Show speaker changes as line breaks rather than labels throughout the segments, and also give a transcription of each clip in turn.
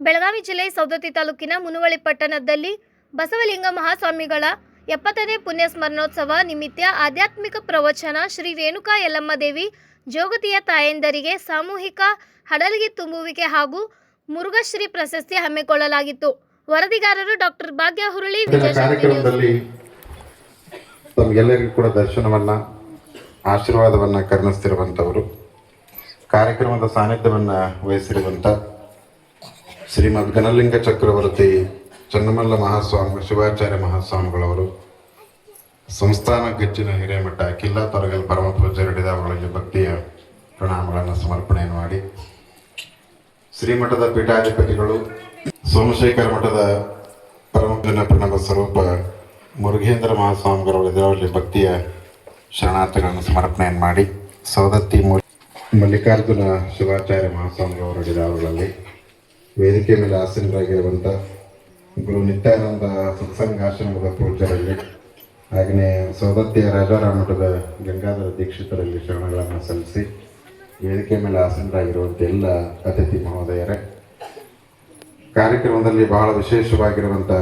ಬೆಳಗಾವಿ ಜಿಲ್ಲೆ ಸೌದತ್ತಿ ತಾಲೂಕಿನ ಮುನುವಳಿ ಪಟ್ಟಣದಲ್ಲಿ ಬಸವಲಿಂಗ ಮಹಾಸ್ವಾಮಿಗಳ ಎಪ್ಪತ್ತನೇ ಪುಣ್ಯ ಸ್ಮರಣೋತ್ಸವ ನಿಮಿತ್ತ ಆಧ್ಯಾತ್ಮಿಕ ಪ್ರವಚನ ಶ್ರೀ ರೇಣುಕಾ ಯಲ್ಲಮ್ಮ ದೇವಿ ಜೋಗತಿಯ ತಾಯಂದರಿಗೆ ಸಾಮೂಹಿಕ ಹಡಲಿಗೆ ತುಂಬುವಿಕೆ ಹಾಗೂ ಮುರುಘಶ್ರೀ ಪ್ರಶಸ್ತಿ ಹಮ್ಮಿಕೊಳ್ಳಲಾಗಿತ್ತು. ವರದಿಗಾರರು ಡಾಕ್ಟರ್ ಭಾಗ್ಯ ಹುರುಳಿ
ಕಾರ್ಯಕ್ರಮದಲ್ಲಿ ತಮಗೆಲ್ಲರಿಗೂ ಕೂಡ ದರ್ಶನವನ್ನ ಆಶೀರ್ವಾದವನ್ನ ಕರುಣಿಸ್ತಿರುವಂಥವರು ಕಾರ್ಯಕ್ರಮದ ಸಾನ್ನಿಧ್ಯವನ್ನ ವಹಿಸಿರುವಂಥ ಶ್ರೀಮದ್ ಘನಲಿಂಗ ಚಕ್ರವರ್ತಿ ಚನ್ನಮಲ್ಲ ಮಹಾಸ್ವಾಮಿ, ಶಿವಾಚಾರ್ಯ ಮಹಾಸ್ವಾಮಿಗಳವರು, ಸಂಸ್ಥಾನ ಗಚ್ಚಿನ ಹಿರೇಮಠ ಕಿಲ್ಲಾ ತೊರಗಲ್ ಪರಮ ಪೂಜ್ಯರಡಿದ ಅವರಲ್ಲಿ ಭಕ್ತಿಯ ಪ್ರಣಾಮಗಳನ್ನು ಸಮರ್ಪಣೆಯನ್ನು ಮಾಡಿ. ಶ್ರೀಮಠದ ಪೀಠಾಧಿಪತಿಗಳು, ಸೋಮಶೇಖರ ಮಠದ ಪರಮಜನ ಪ್ರಣವ ಸ್ವರೂಪ ಮುರುಘೇಂದ್ರ ಮಹಾಸ್ವಾಮಿಗಳವರು ಇದರಲ್ಲಿ ಭಕ್ತಿಯ ಶರಣಾರ್ಥಗಳನ್ನು ಸಮರ್ಪಣೆಯನ್ನು ಮಾಡಿ. ಸವದತ್ತಿ ಮಲ್ಲಿಕಾರ್ಜುನ ಶಿವಾಚಾರ್ಯ ಮಹಾಸ್ವಾಮಿಗಳು ಅವರಲ್ಲಿ ವೇದಿಕೆ ಮೇಲೆ ಆಸೀನರಾಗಿರುವಂಥ ಗುರು ನಿತ್ಯಾನಂದ ಸತ್ಸಂಗಾಶ್ರಮದ ಪೂಜ್ಯರಲ್ಲಿ ಹಾಗೆಯೇ ಸೌದತ್ತಿಯ ರಾಜಾರಾಮ ಮಠದ ಗಂಗಾಧರ ದೀಕ್ಷಿತರಲ್ಲಿ ಶರಣಗಳನ್ನು ಸಲ್ಲಿಸಿ ವೇದಿಕೆ ಮೇಲೆ ಆಸೀನರಾಗಿರುವಂಥ ಎಲ್ಲ ಅತಿಥಿ ಮಹೋದಯರೇ, ಕಾರ್ಯಕ್ರಮದಲ್ಲಿ ಬಹಳ ವಿಶೇಷವಾಗಿರುವಂಥ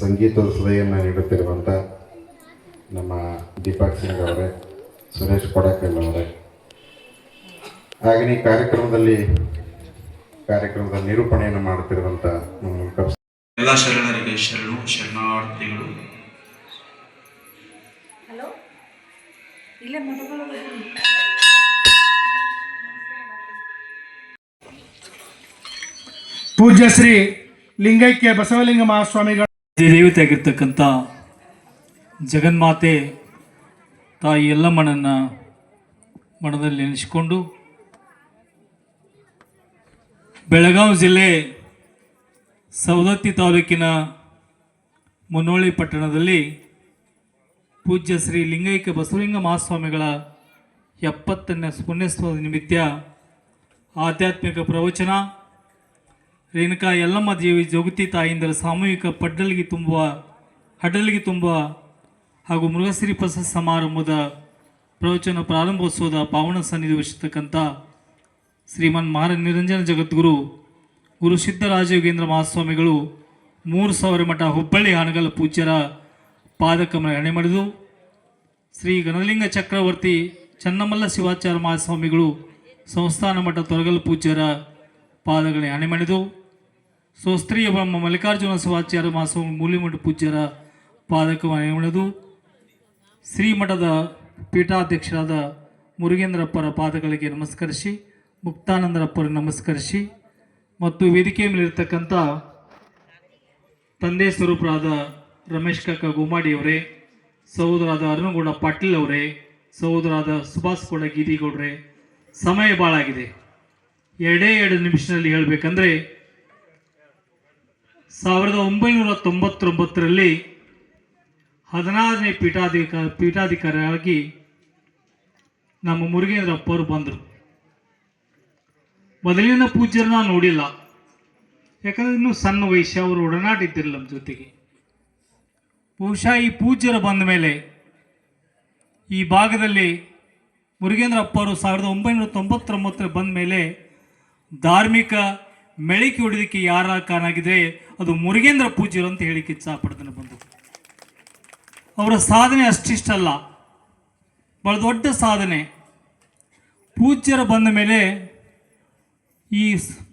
ಸಂಗೀತದ ಸದೆಯನ್ನು ನೀಡುತ್ತಿರುವಂಥ ನಮ್ಮ ದೀಪಕ್ ಸಿಂಗ್ ಅವರೇ, ಸುರೇಶ್ ಕೊಡಕಲ್ ಅವರೇ ಹಾಗೆಯೇ ಕಾರ್ಯಕ್ರಮದಲ್ಲಿ ಕಾರ್ಯಕ್ರಮದ ನಿರೂಪಣೆಯನ್ನು ಮಾಡುತ್ತಿರುವಂತಹ
ಎಲ್ಲ ಶರಣರಿಗೆ ಶರಣು ಶರಣಾರ್ಥಿಗಳು.
ಹಲೋ? ಇಲ್ಲೇ ಮಾತಾಡೋದು
ಪೂಜ್ಯ ಶ್ರೀ ಲಿಂಗೈಕ್ಯ ಬಸವಲಿಂಗ ಮಹಾಸ್ವಾಮಿಗಳ
ದೇವತೆಯಾಗಿರ್ತಕ್ಕಂಥ ಜಗನ್ಮಾತೆ ತಾಯಿ ಎಲ್ಲಮ್ಮನನ್ನು ಮನದಲ್ಲಿ ನೆನೆಸಿಕೊಂಡು ಬೆಳಗಾವಿ ಜಿಲ್ಲೆ ಸವದತ್ತಿ ತಾಲೂಕಿನ ಮುನ್ನೋಳಿ ಪಟ್ಟಣದಲ್ಲಿ ಪೂಜ್ಯ ಶ್ರೀ ಲಿಂಗೈಕ್ಯ ಬಸವಲಿಂಗ ಮಹಾಸ್ವಾಮಿಗಳ ಎಪ್ಪತ್ತನೇ ಪುಣ್ಯೋತ್ಸವದ ನಿಮಿತ್ತ ಆಧ್ಯಾತ್ಮಿಕ ಪ್ರವಚನ. ರೇಣುಕಾ ಯಲ್ಲಮ್ಮ ದೇವಿ ಜೋಗತಿ ತಾಯಿಂದರ ಸಾಮೂಹಿಕ ಪಡ್ಡಲಿಗೆ ತುಂಬುವ, ಹಡಲಿಗೆ ತುಂಬುವ ಹಾಗೂ ಮೃಗಶ್ರೀ ಪ್ರಶಸ್ತಿ ಸಮಾರಂಭದ ಪ್ರವಚನ ಪ್ರಾರಂಭೋತ್ಸವದ ಪಾವನ ಸನ್ನಿಧಿ ವಹಿಸತಕ್ಕಂಥ ಶ್ರೀಮನ್ ಮಾರ ನಿರಂಜನ ಜಗದ್ಗುರು, ಗುರು ಸಿದ್ದರಾಜಯೋಗೇಂದ್ರ ಮಹಾಸ್ವಾಮಿಗಳು ಮೂರು ಸಾವಿರ ಮಠ ಹುಬ್ಬಳ್ಳಿ ಹಾನಗಲ್ ಪೂಜ್ಯರ ಪಾದಕಮನ ಹಣೆ ಮಾಡಿದು ಶ್ರೀ ಗಣಲಿಂಗ ಚಕ್ರವರ್ತಿ ಚನ್ನಮಲ್ಲ ಶಿವಾಚಾರ್ಯ ಮಹಾಸ್ವಾಮಿಗಳು ಸಂಸ್ಥಾನ ಮಠ ತೊರಗಲ್ ಪೂಜ್ಯರ ಪಾದಗಳೇ ಹಣೆ ಮಾಡಿದು ಸ್ವಸ್ತ್ರೀಯ ಬ್ರಹ್ಮ ಮಲ್ಲಿಕಾರ್ಜುನ ಶಿವಾಚಾರ್ಯ ಮಹಾಸ್ವಾಮಿ ಮೂಲಿಮಠ ಪೂಜ್ಯರ ಪಾದಕ ಹಣೆ ಮಾಡಿದು ಶ್ರೀಮಠದ ಪೀಠಾಧ್ಯಕ್ಷರಾದ ಮುರುಗೇಂದ್ರಪ್ಪರ ಪಾದಗಳಿಗೆ ನಮಸ್ಕರಿಸಿ. ಮುಕ್ತಾನಂದರಪ್ಪರ ನಮಸ್ಕರಿಸಿ ಮತ್ತು ವೇದಿಕೆ ಮೇಲಿರ್ತಕ್ಕಂಥ ತಂದೆ ಸ್ವರೂಪರಾದ ರಮೇಶ್ ಕಾಕ ಗೋಮಾಡಿಯವರೇ ಸಹೋದರಾದ ಅರುಣಗೌಡ ಪಾಟೀಲ್ ಅವರೇ, ಸಹೋದರಾದ ಸುಭಾಷ್ ಗೌಡ ಗೀದಿಗೌಡ್ರೆ ಸಮಯ ಭಾಳಾಗಿದೆ ಎರಡೇ ಎರಡು ನಿಮಿಷದಲ್ಲಿ ಹೇಳಬೇಕಂದ್ರೆ ಸಾವಿರದ ಒಂಬೈನೂರ ತೊಂಬತ್ತೊಂಬತ್ತರಲ್ಲಿ ಹದಿನಾರನೇ ಪೀಠಾಧಿಕ ಪೀಠಾಧಿಕಾರಿಯಾಗಿ ನಮ್ಮ ಮುರುಗೇಂದ್ರಪ್ಪ ಅವರು ಬಂದರು. ಮೊದಲಿನ ಪೂಜ್ಯರನ್ನ ನೋಡಿಲ್ಲ. ಯಾಕಂದ್ರೆ ಇನ್ನೂ ಸಣ್ಣ ವಯಸ್ಸು, ಅವರು ಒಡನಾಟ ಇದ್ದಿರಲಿಲ್ಲ ನಮ್ಮ ಜೊತೆಗೆ. ಬಹುಶಃ ಈ ಪೂಜ್ಯರು ಬಂದ ಮೇಲೆ ಈ ಭಾಗದಲ್ಲಿ ಮುರುಗೇಂದ್ರಪ್ಪ ಅವರು ಸಾವಿರದ ಒಂಬೈನೂರ ತೊಂಬತ್ತೊಂಬತ್ತರ ಬಂದ ಮೇಲೆ ಧಾರ್ಮಿಕ ಮೆಳಿಕೆ ಹೊಡೆದಕ್ಕೆ ಯಾರ ಕಾರಣ ಆಗಿದೆ ಅದು ಮುರುಗೇಂದ್ರ ಪೂಜ್ಯರು ಅಂತ ಹೇಳಿಕ್ಕೆ ಇಚ್ಛಾಪಡ್ತಾನೆ ಬಂದು. ಅವರ ಸಾಧನೆ ಅಷ್ಟಿಷ್ಟಲ್ಲ ಬಹಳ ದೊಡ್ಡ ಸಾಧನೆ. ಪೂಜ್ಯರು ಬಂದ ಮೇಲೆ ಈ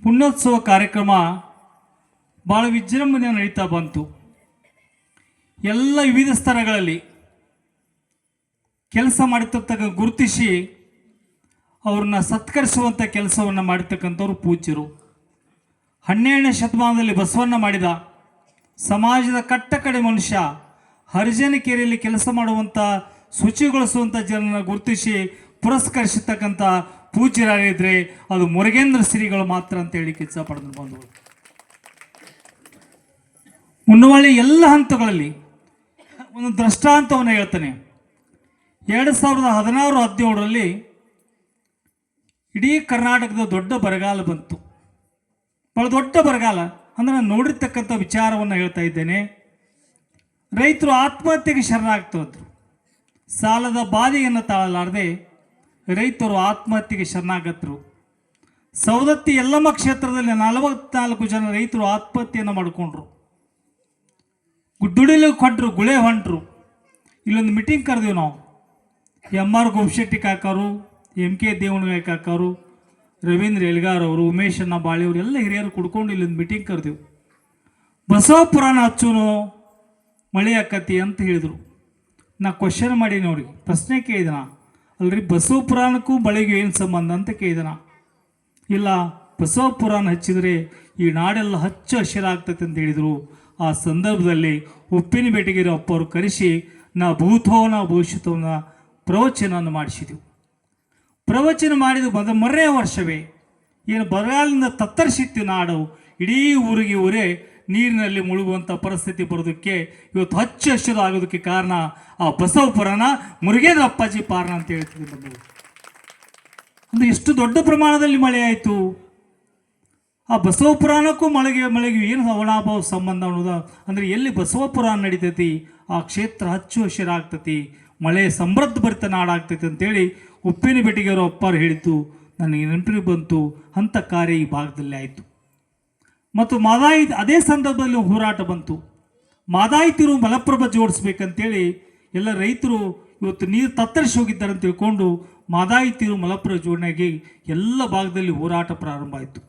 ಪುಣ್ಯೋತ್ಸವ ಕಾರ್ಯಕ್ರಮ ಭಾಳ ವಿಜೃಂಭಣೆ ನಡೀತಾ ಬಂತು. ಎಲ್ಲ ವಿವಿಧ ಸ್ಥಳಗಳಲ್ಲಿ ಕೆಲಸ ಮಾಡಿರ್ತಕ್ಕ ಗುರುತಿಸಿ ಅವ್ರನ್ನ ಸತ್ಕರಿಸುವಂಥ ಕೆಲಸವನ್ನು ಮಾಡಿರ್ತಕ್ಕಂಥವ್ರು ಪೂಜ್ಯರು. ಹನ್ನೆರಡನೇ ಶತಮಾನದಲ್ಲಿ ಬಸವಣ್ಣ ಮಾಡಿದ ಸಮಾಜದ ಕಟ್ಟ ಕಡೆ ಮನುಷ್ಯ ಹರಿಜನಕೇರಿಯಲ್ಲಿ ಕೆಲಸ ಮಾಡುವಂಥ ಶುಚಿಗೊಳಿಸುವಂಥ ಜನರನ್ನು ಗುರುತಿಸಿ ಪುರಸ್ಕರಿಸತಕ್ಕಂಥ ಪೂಜ್ಯರಾಗಿದ್ದರೆ ಅದು ಮುರುಗೇಂದ್ರ ಶ್ರೀಗಳು ಮಾತ್ರ ಅಂತ ಹೇಳಿ ಇಚ್ಛಪಡೆದು ಬಂದವರು ಮುನ್ನವಳ್ಳಿ ಎಲ್ಲ ಹಂತಗಳಲ್ಲಿ ಒಂದು ದೃಷ್ಟಾಂತವನ್ನು ಹೇಳ್ತಾನೆ. ಎರಡು ಸಾವಿರದ ಹದಿನಾರು ಹದಿನೇಳರಲ್ಲಿ ಇಡೀ ಕರ್ನಾಟಕದ ದೊಡ್ಡ ಬರಗಾಲ ಬಂತು. ಭಾಳ ದೊಡ್ಡ ಬರಗಾಲ. ಅಂದರೆ ನಾನು ನೋಡಿರ್ತಕ್ಕಂಥ ವಿಚಾರವನ್ನು ಹೇಳ್ತಾ ಇದ್ದೇನೆ. ರೈತರು ಆತ್ಮಹತ್ಯೆಗೆ ಶರಣಾಗ್ತಿದ್ರು ಸಾಲದ ಬಾಧೆಯನ್ನು ತಾಳಲಾರದೆ ರೈತರು ಆತ್ಮಹತ್ಯೆಗೆ ಶರಣಾಗತರು. ಸವದತ್ತಿ ಎಲ್ಲಮ್ಮ ಕ್ಷೇತ್ರದಲ್ಲಿ ನಲವತ್ನಾಲ್ಕು ಜನ ರೈತರು ಆತ್ಮಹತ್ಯೆಯನ್ನು ಮಾಡಿಕೊಂಡ್ರು. ದುಡಿಲು ಕೊಟ್ಟರು ಗುಳೆ ಹೊಂಟ್ರು. ಇಲ್ಲೊಂದು ಮೀಟಿಂಗ್ ಕರೆದೀವಿ ನಾವು. ಎಂ ಆರ್ ಗೋಪಶೆಟ್ಟಿ ಕಾಕಾರು ಎಂ ಕೆ ದೇವಣಗಾಯಿ ಕಾಕಾರು, ರವೀಂದ್ರ ಎಲ್ಗಾರ್ ಅವರು, ಉಮೇಶ್ ಅಣ್ಣ ಬಾಳಿಯವರು ಎಲ್ಲ ಹಿರಿಯರು ಕುಡ್ಕೊಂಡು ಇಲ್ಲೊಂದು ಮೀಟಿಂಗ್ ಕರೆದೆವು. ಬಸವ ಪುರಾಣ ಹಚ್ಚುನು ಮಳೆ ಆಕತಿ ಅಂತ ಹೇಳಿದರು. ನಾ ಕ್ವಶನ್ ಮಾಡೀನಿ ಅವ್ರಿಗೆ. ಪ್ರಶ್ನೆ ಕೇಳಿದನ ಅಲ್ರಿ ಬಸವ ಪುರಾಣಕ್ಕೂ ಮಳೆಗೂ ಏನು ಸಂಬಂಧ ಅಂತ ಕೇಳಿದನ ಇಲ್ಲ, ಬಸವ ಪುರಾಣ ಹಚ್ಚಿದರೆ ಈ ನಾಡೆಲ್ಲ ಹಚ್ಚ ಹಸಿರಾಗ್ತೈತೆ ಅಂತ ಹೇಳಿದರು. ಆ ಸಂದರ್ಭದಲ್ಲಿ ಉಪ್ಪಿನ ಬೇಟೆಗಿರೋ ಅಪ್ಪವರು ಕರೆಸಿ, ನಾ ಭೂತೋನ ಭವಿಷ್ಯತವನ ಪ್ರವಚನವನ್ನು ಮಾಡಿಸಿದೆವು. ಪ್ರವಚನ ಮಾಡಿದ ಮೊದ ಮೊರನೇ ವರ್ಷವೇ, ಏನು ಬರಗಾಲದಿಂದ ತತ್ತರಿಸಿತ್ತು ನಾಡು, ಇಡೀ ಊರಿಗೆ ಊರೇ ನೀರಿನಲ್ಲಿ ಮುಳುಗುವಂಥ ಪರಿಸ್ಥಿತಿ ಬರೋದಕ್ಕೆ ಇವತ್ತು ಹಚ್ಚ ಹಸಿರು ಆಗೋದಕ್ಕೆ ಕಾರಣ ಆ ಬಸವಪುರನ ಮುರುಗೇಂದ್ರ ಅಪ್ಪಾಜಿ ಪಾರಣ ಅಂತ ಹೇಳ್ತೀವಿ ಬಂದು ಅಂದರೆ ಎಷ್ಟು ದೊಡ್ಡ ಪ್ರಮಾಣದಲ್ಲಿ ಮಳೆ ಆಯಿತು. ಆ ಬಸವ ಪುರಾಣಕ್ಕೂ ಮಳೆಗೆ ಮಳೆಗೆ ಏನು ಅವಣಾಭಾವ ಸಂಬಂಧ ಅನ್ನೋದು? ಅಂದರೆ ಎಲ್ಲಿ ಬಸವ ಪುರಾಣ ನಡೀತೈತಿ, ಆ ಕ್ಷೇತ್ರ ಹಚ್ಚು ಹಸಿರಾಗ್ತತಿ ಮಳೆ ಸಮೃದ್ಧ ಭರಿತ ನಾಡಾಗ್ತೈತಿ ಅಂತೇಳಿ ಉಪ್ಪಿನ ಬೆಟ್ಟಿಗೆಯವರು ಅಪ್ಪಾರು ಹೇಳಿತು ನನಗೆ ನೆನಪಿಗೆ ಬಂತು ಅಂಥ ಕಾರ್ಯ ಈ ಭಾಗದಲ್ಲಿ ಆಯಿತು. ಮತ್ತು ಮಾದಾಯಿ ಅದೇ ಸಂದರ್ಭದಲ್ಲಿ ಹೋರಾಟ ಬಂತು. ಮಾದಾಯಿ ತಿರು ಮಲಪ್ರಭ ಜೋಡಿಸ್ಬೇಕಂತೇಳಿ ಎಲ್ಲ ರೈತರು ಇವತ್ತು ನೀರು ತತ್ತರಿಸಿ ಹೋಗಿದ್ದಾರೆ ಅಂತ ತಿಳ್ಕೊಂಡು ಮಾದಾಯಿ ತಿರು ಮಲಪ್ರಭ ಜೋಡಣೆಗೆ ಎಲ್ಲ ಭಾಗದಲ್ಲಿ ಹೋರಾಟ ಪ್ರಾರಂಭ ಆಯಿತು.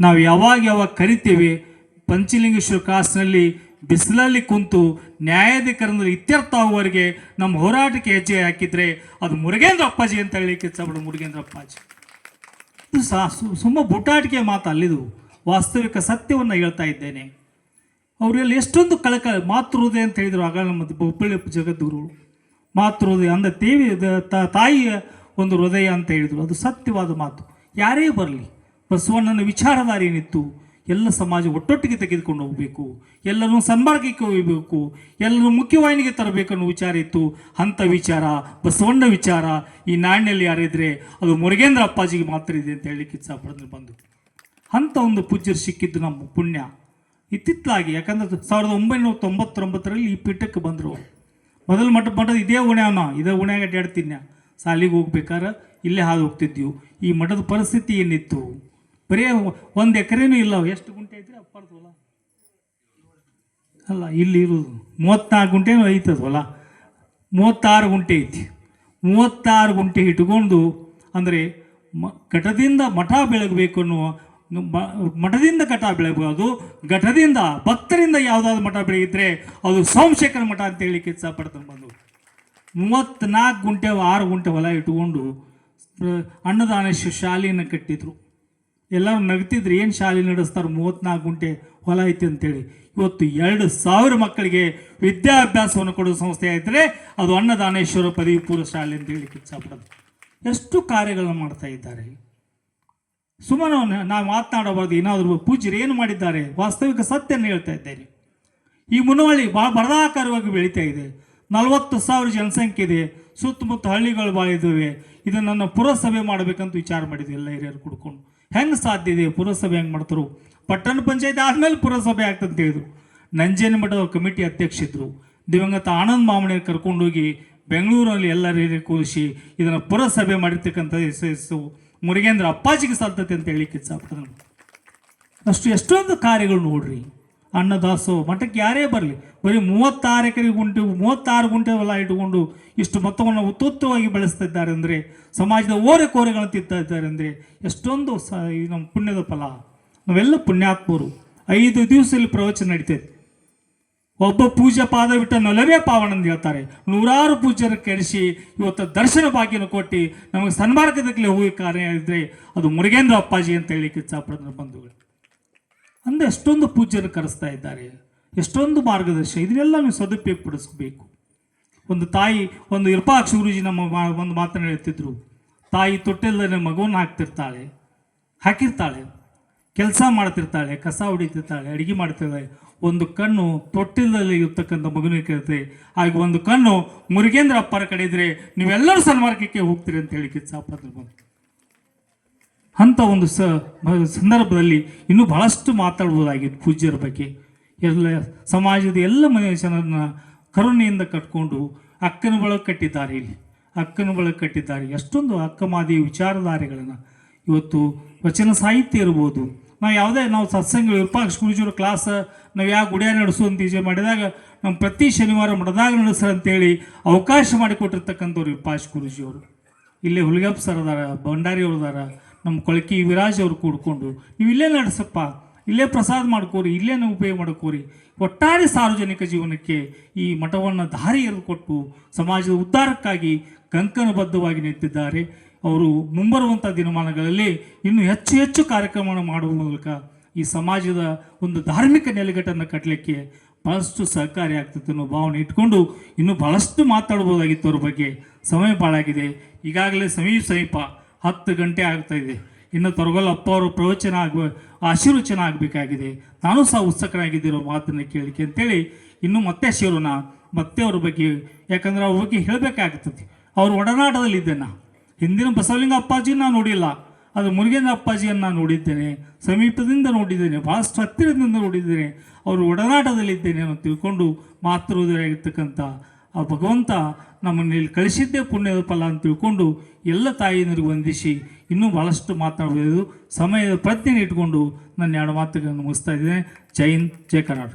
ನಾವು ಯಾವಾಗ ಯಾವಾಗ ಕರಿತೇವೆ, ಪಂಚಲಿಂಗೇಶ್ವರ ಕ್ರಾಸ್ನಲ್ಲಿ ಬಿಸಿಲಲ್ಲಿ ಕುಂತು ನ್ಯಾಯಾಧಿಕರಣದಲ್ಲಿ ಇತ್ಯರ್ಥ ಆಗುವವರೆಗೆ ನಮ್ಮ ಹೋರಾಟಕ್ಕೆ ಹೆಜ್ಜೆ ಹಾಕಿದರೆ ಅದು ಮುರುಗೇಂದ್ರ ಅಪ್ಪಾಜಿ ಅಂತ ಹೇಳಿ ಕೆಚ್ಚ ಮುರುಗೇಂದ್ರ ಅಪ್ಪಾಜಿ. ಸುಮ್ಮ ಬುಟಾಟಿಕೆ ಮಾತು ಅಲ್ಲಿದು. ವಾಸ್ತವಿಕ ಸತ್ಯವನ್ನು ಹೇಳ್ತಾ ಇದ್ದೇನೆ. ಅವರೆಲ್ಲ ಎಷ್ಟೊಂದು ಕಳಕ ಮಾತೃ ಹೃದಯ ಅಂತ ಹೇಳಿದರು ಆಗ ನಮ್ಮ ಹುಬ್ಬಳ್ಳಿ ಜಗದ್ಗುರು. ಮಾತೃ ಹೃದಯ ಅಂದ ದೇವಿ ತಾಯಿಯ ಒಂದು ಹೃದಯ ಅಂತ ಹೇಳಿದರು. ಅದು ಸತ್ಯವಾದ ಮಾತು. ಯಾರೇ ಬರಲಿ, ಬಸವಣ್ಣನ ವಿಚಾರಧಾರೆ ಏನಿತ್ತು, ಎಲ್ಲ ಸಮಾಜ ಒಟ್ಟೊಟ್ಟಿಗೆ ತೆಗೆದುಕೊಂಡು ಹೋಗಬೇಕು. ಎಲ್ಲರೂ ಸನ್ಮಾರ್ಗಕ್ಕೆ ಒಯ್ಯಬೇಕು ಎಲ್ಲರೂ ಮುಖ್ಯವಾಹಿನಿಗೆ ತರಬೇಕು ಅನ್ನೋ ವಿಚಾರ ಇತ್ತು. ಅಂಥ ವಿಚಾರ, ಬಸವಣ್ಣ ವಿಚಾರ ಈ ನಾಣ್ಯಲ್ಲಿ ಯಾರಿದ್ರೆ ಅದು ಮುರುಗೇಂದ್ರ ಅಪ್ಪಾಜಿಗೆ ಮಾತ್ರ ಇದೆ ಅಂತ ಹೇಳಿ ಇಚ್ಛಪಡೋದು ಬಂದು ಅಂಥ ಒಂದು ಪೂಜ್ಯರು ಸಿಕ್ಕಿದ್ದು ನಮ್ಮ ಪುಣ್ಯ. ಇತ್ತಿತ್ತಲಾಗಿ, ಯಾಕಂದ್ರೆ ಸಾವಿರದ ಒಂಬೈನೂರ ತೊಂಬತ್ತೊಂಬತ್ತರಲ್ಲಿ ಈ ಪೀಠಕ್ಕೆ ಬಂದರು ಮೊದಲು ಮಠ, ಮಠದ ಇದೇ ಉಣ್ಯಾವನ ಇದೇ ಉಣ್ಯಾಗ ಅಡ್ಡಾಡ್ತೀನಿ ಸಾಲಿಗೆ ಹೋಗ್ಬೇಕಾದ್ರೆ ಇಲ್ಲೇ ಹಾದು ಹೋಗ್ತಿದ್ದೀವಿ ಈ ಮಠದ ಪರಿಸ್ಥಿತಿ ಏನಿತ್ತು? ಬರೀ ಒಂದು ಎಕರೆನೂ ಇಲ್ಲ ಎಷ್ಟು ಗುಂಟೆ ಐತ್ರಿ ಅಪ್ಪಾರ್ದು ಅಲ್ಲ, ಇಲ್ಲಿ ಇರೋದು. ಮೂವತ್ತ್ನಾಲ್ಕು ಗುಂಟೆನೂ ಐತದ ಹೊಲ ಮೂವತ್ತಾರು ಗುಂಟೆ ಐತಿ. ಮೂವತ್ತಾರು ಗುಂಟೆ ಇಟ್ಕೊಂಡು, ಅಂದರೆ ಮ ಕಟದಿಂದ ಮಠ ಬೆಳಗಬೇಕು ಅನ್ನುವ ಮಠದಿಂದ ಘಟ ಅದು ಘಟದಿಂದ, ಭಕ್ತರಿಂದ ಯಾವುದಾದ್ರು ಮಠ ಬೆಳೆಯಿದ್ರೆ ಅದು ಸೋಮಶೇಖರ ಮಠ ಅಂತ ಹೇಳಿಕ್ಕೆ ಇಚ್ಛಪಡ್ತಾನೆ ಬಂದು. ಮೂವತ್ತ್ನಾಲ್ಕು ಗುಂಟೆ, ಆರು ಗುಂಟೆ ಹೊಲ ಇಟ್ಕೊಂಡು ಅನ್ನದಾನೇಶ್ವರ ಶಾಲೆಯನ್ನು ಕಟ್ಟಿದ್ರು. ಎಲ್ಲರೂ ನಗ್ತಿದ್ರು, ಏನು ಶಾಲೆ ನಡೆಸ್ತಾರೆ ಮೂವತ್ನಾಲ್ಕು ಗುಂಟೆ ಹೊಲ ಐತಿ ಅಂತೇಳಿ. ಇವತ್ತು ಎರಡು ಸಾವಿರ ಮಕ್ಕಳಿಗೆ ವಿದ್ಯಾಭ್ಯಾಸವನ್ನು ಕೊಡೋ ಸಂಸ್ಥೆ ಆಗಿದ್ದರೆ ಅದು ಅನ್ನದಾನೇಶ್ವರ ಪದವಿ ಪೂರ್ವ ಶಾಲೆ ಅಂತ ಹೇಳಿ ಇಚ್ಛಪಡೋದು ಎಷ್ಟು ಕಾರ್ಯಗಳನ್ನು ಮಾಡ್ತಾ ಇದ್ದಾರೆ. ಸುಮ್ಮನೆ ನಾವು ಮಾತನಾಡಬಾರ್ದು ಏನಾದರೂ ಪೂಜ್ಯರು ಏನು ಮಾಡಿದ್ದಾರೆ? ವಾಸ್ತವಿಕ ಸತ್ಯವನ್ನು ಹೇಳ್ತಾ ಇದ್ದೇನೆ. ಈ ಮುನವಳ್ಳಿ ಭಾಳ ಬರದಾಕಾರವಾಗಿ ಬೆಳೀತಾ ಇದೆ. ನಲವತ್ತು ಸಾವಿರ ಜನಸಂಖ್ಯೆ ಇದೆ. ಸುತ್ತಮುತ್ತ ಹಳ್ಳಿಗಳು ಭಾಳ ಇದ್ದಾವೆ. ಇದನ್ನು ಪುರಸಭೆ ಮಾಡಬೇಕಂತ ವಿಚಾರ ಮಾಡಿದ್ವಿ ಎಲ್ಲ ಹಿರಿಯರು ಕುಡ್ಕೊಂಡು. ಹೆಂಗೆ ಸಾಧ್ಯ ಇದೆ ಪುರಸಭೆ ಹೆಂಗೆ ಮಾಡ್ತರು? ಪಟ್ಟಣ ಪಂಚಾಯತ್ ಆದಮೇಲೆ ಪುರಸಭೆ ಆಗ್ತದೆ ಅಂತ ಹೇಳಿದ್ರು. ಮಠದ ಕಮಿಟಿ ಅಧ್ಯಕ್ಷಿದ್ರು ದಿವಂಗತ ಆನಂದ್ ಮಾಮಣಿ ಕರ್ಕೊಂಡೋಗಿ ಬೆಂಗಳೂರಲ್ಲಿ ಎಲ್ಲರ ಕೂರಿಸಿ ಇದನ್ನು ಪುರಸಭೆ ಮಾಡಿರ್ತಕ್ಕಂಥ ಹೆಸರು ಮುರುಗೇಂದ್ರ ಅಪ್ಪಾಜಿಗೆ ಸಲ್ತತೆ ಅಂತ ಹೇಳಿಕ್ಕೆ ಸಾಕ್ತಾರೆ ಅಷ್ಟು ಎಷ್ಟೊಂದು ಕಾರ್ಯಗಳು ನೋಡ್ರಿ. ಅನ್ನದಾಸೋ, ಮಠಕ್ಕೆ ಯಾರೇ ಬರಲಿ, ಬರೀ ಮೂವತ್ತಾರು ಎಕರೆ ಗುಂಟೆ, ಮೂವತ್ತಾರು ಗುಂಟೆ ಹೊಲ ಇಟ್ಟುಕೊಂಡು ಇಷ್ಟು ಮೊತ್ತವನ್ನು ಉತ್ತುತ್ತವಾಗಿ ಬೆಳೆಸ್ತಾ ಇದ್ದಾರೆ ಅಂದರೆ, ಸಮಾಜದ ಓರೆ ಕೋರೆಗಳನ್ನು ತಿಂತಾ ಇದ್ದಾರೆ ಅಂದರೆ, ಎಷ್ಟೊಂದು ಸ ನಮ್ಮ ಪುಣ್ಯದ ಫಲ. ನಾವೆಲ್ಲ ಪುಣ್ಯಾತ್ಮರು. ಐದು ದಿವಸದಲ್ಲಿ ಪ್ರವಚನ ನಡೀತೈತೆ. ಒಬ್ಬ ಪೂಜ್ಯ ಪಾದ ಬಿಟ್ಟ ನೊಲವೇ ಅಂತ ಹೇಳ್ತಾರೆ. ನೂರಾರು ಪೂಜ್ಯರು ಕೆಡಿಸಿ ಇವತ್ತು ದರ್ಶನ ಭಾಗ್ಯನ ಕೊಟ್ಟು ನಮಗೆ ಸನ್ಮಾರ್ಗದಲ್ಲಿ ಹೋಗಿ ಕಾರ್ಯ ಇದ್ದರೆ ಅದು ಮುರುಗೇಂದ್ರ ಅಪ್ಪಾಜಿ ಅಂತ ಹೇಳಿಕ್ಕೆ ಇಚ್ಛಾಪಡ್ತಾರೆ ಬಂಧುಗಳು. ಅಂದರೆ ಎಷ್ಟೊಂದು ಪೂಜ್ಯರು ಕರೆಸ್ತಾ ಇದ್ದಾರೆ. ಎಷ್ಟೊಂದು ಮಾರ್ಗದರ್ಶನ. ಇದನ್ನೆಲ್ಲ ನೀವು ಸದುಪಯೋಗ ಪಡಿಸ್ಬೇಕು ಒಂದು ತಾಯಿ, ಒಂದು ಇರ್ಪಾಕ್ಷ ಗುರುಜಿ ನಮ್ಮ ಒಂದು ಮಾತನ್ನು ಹೇಳ್ತಿದ್ರು. ತಾಯಿ ತೊಟ್ಟೆಲ್ಲ ಮಗುವನ್ನು ಹಾಕ್ತಿರ್ತಾಳೆ. ಹಾಕಿರ್ತಾಳೆ. ಕೆಲಸ ಮಾಡ್ತಿರ್ತಾಳೆ, ಕಸ ಹೊಡಿತಿರ್ತಾಳೆ, ಅಡುಗೆ ಮಾಡ್ತಿರ್ತಾಳೆ. ಒಂದು ಕಣ್ಣು ತೊಟ್ಟಿಲ್ದಲ್ಲಿ ಇರ್ತಕ್ಕಂಥ ಮಗುವಿನ ಕೇಳ್ತೀವಿ ಆಗ ಒಂದು ಕಣ್ಣು ಮುರುಗೇಂದ್ರ ಅಪ್ಪರ ಕಡೆ ಇದ್ರೆ ನೀವೆಲ್ಲರೂ ಸನ್ಮಾರ್ಗಕ್ಕೆ ಹೋಗ್ತೀರಿ ಅಂತ ಹೇಳಿ ಕಿಚ್ಚಾಪತ್ರ ಬಂತು ಅಂಥ ಒಂದು ಸ ಸಂದರ್ಭದಲ್ಲಿ ಇನ್ನೂ ಬಹಳಷ್ಟು ಮಾತಾಡ್ಬೋದಾಗಿತ್ತು ಪೂಜ್ಯರ ಬಗ್ಗೆ. ಎಲ್ಲ ಸಮಾಜದ ಎಲ್ಲ ಮನುಷ್ಯನನ್ನು ಕರುಣೆಯಿಂದ ಕಟ್ಕೊಂಡು ಅಕ್ಕನ ಬಳಗ ಕಟ್ಟಿದ್ದಾರೆ ಇಲ್ಲಿ. ಅಕ್ಕನ ಬಳಗ ಕಟ್ಟಿದ್ದಾರೆ. ಎಷ್ಟೊಂದು ಅಕ್ಕಮಾದಿ ವಿಚಾರಧಾರೆಗಳನ್ನು ಇವತ್ತು ವಚನ ಸಾಹಿತ್ಯ ಇರ್ಬೋದು. ನಾವು ಯಾವುದೇ ನಾವು ಸತ್ಸಂಗ ವಿರೂಪಾಕ್ಷ ಗುರುಜಿಯವ್ರ ಕ್ಲಾಸ್ ನಾವು ಯಾವ ಗುಡಿಯ ನಡೆಸು ಅಂತ ಈಜೆ ಮಾಡಿದಾಗ, ನಮ್ಮ ಪ್ರತಿ ಶನಿವಾರ ಮಠದಾಗ ನಡೆಸ್ರ ಅಂತೇಳಿ ಅವಕಾಶ ಮಾಡಿಕೊಟ್ಟಿರ್ತಕ್ಕಂಥವ್ರು ವಿರೂಪಾಕ್ಷ ಗುರುಜಿಯವರು ಇಲ್ಲೇ ಹುಲಿಗಪ್ಪ ಸರ್ ಅದಾರ, ಭಂಡಾರಿ ಅವ್ರು ಅದಾರ, ನಮ್ಮ ಕೊಳಕಿ ವಿರಾಜ್ ಅವರು ಕೂಡ್ಕೊಂಡು, ನೀವು ಇಲ್ಲೇ ನಡೆಸಪ್ಪ, ಇಲ್ಲೇ ಪ್ರಸಾದ ಮಾಡ್ಕೋರಿ, ಇಲ್ಲೇ ನಾವು ಉಪಯೋಗ ಮಾಡ್ಕೋರಿ. ಒಟ್ಟಾರೆ ಸಾರ್ವಜನಿಕ ಜೀವನಕ್ಕೆ ಈ ಮಠವನ್ನು ದಾರಿ ಎರೆದುಕೊಟ್ಟು ಸಮಾಜದ ಉದ್ಧಾರಕ್ಕಾಗಿ ಕಂಕಣಬದ್ಧವಾಗಿ ನಿಂತಿದ್ದಾರೆ. ಅವರು ಮುಂಬರುವಂಥ ದಿನಮಾನಗಳಲ್ಲಿ ಇನ್ನೂ ಹೆಚ್ಚು ಹೆಚ್ಚು ಕಾರ್ಯಕ್ರಮವನ್ನು ಮಾಡುವ ಮೂಲಕ ಈ ಸಮಾಜದ ಒಂದು ಧಾರ್ಮಿಕ ನೆಲೆಗಟ್ಟನ್ನು ಕಟ್ಟಲಿಕ್ಕೆ ಭಾಳಷ್ಟು ಸಹಕಾರಿ ಆಗ್ತದೆ ಅನ್ನೋ ಭಾವನೆ ಇಟ್ಕೊಂಡು ಇನ್ನೂ ಭಾಳಷ್ಟು ಮಾತಾಡ್ಬೋದಾಗಿತ್ತು ಅವ್ರ ಬಗ್ಗೆ. ಸಮಯ ಪಾಳಾಗಿದೆ ಈಗಾಗಲೇ ಸಮೀಪ ಸಮೀಪ ಹತ್ತು ಗಂಟೆ ಆಗ್ತಾ ಇದೆ. ಇನ್ನು ತೊರಗಲ್ ಅಪ್ಪ ಅವರ ಪ್ರವಚನ ಆಗುವ ಆಶೀರ್ವಚನ ಆಗಬೇಕಾಗಿದೆ. ನಾನು ಸಹ ಉತ್ಸುಕನಾಗಿದ್ದಿರೋ ಮಾತನ್ನು ಕೇಳಲಿಕ್ಕೆ ಅಂತೇಳಿ ಇನ್ನೂ ಮತ್ತೆ ಶಿರೋಣ ಮತ್ತೆ ಅವ್ರ ಬಗ್ಗೆ, ಯಾಕಂದ್ರೆ ಅವ್ರ ಬಗ್ಗೆ ಹೇಳಬೇಕಾಗ್ತದೆ. ಅವ್ರ ಒಡನಾಟದಲ್ಲಿದ್ದೆ ನಾ ಹಿಂದಿನ ಬಸವಲಿಂಗ ಅಪ್ಪಾಜಿ ನಾನು ನೋಡಿಲ್ಲ ಅದು ಮುರುಗೇಂದ್ರ ಅಪ್ಪಾಜಿಯನ್ನು ನಾನು ನೋಡಿದ್ದೇನೆ, ಸಮೀಪದಿಂದ ನೋಡಿದ್ದೇನೆ ಭಾಳಷ್ಟು ಹತ್ತಿರದಿಂದ ನೋಡಿದ್ದೇನೆ, ಅವರು ಒಡನಾಟದಲ್ಲಿದ್ದೇನೆ ಅಂತ ತಿಳ್ಕೊಂಡು ಮಾತೃದರಾಗಿರ್ತಕ್ಕಂಥ ಆ ಭಗವಂತ ನಮ್ಮನ್ನು ಇಲ್ಲಿ ಕಳಿಸಿದ್ದೇ ಪುಣ್ಯದ ಫಲ ಅಂತ ತಿಳ್ಕೊಂಡು ಎಲ್ಲ ತಾಯಿಯರಿಗೆ ವಂದಿಸಿ ಇನ್ನೂ ಭಾಳಷ್ಟು ಮಾತನಾಡಬಹುದು. ಸಮಯದ ಪ್ರಜ್ಞೆನ ಇಟ್ಕೊಂಡು ನನ್ನ ಎರಡು ಮಾತುಗಳನ್ನು ಮುಗಿಸ್ತಾ ಇದ್ದೇನೆ. ಜೈ ಹಿಂದ್, ಜೈ ಕರ್ನಾಟಕ.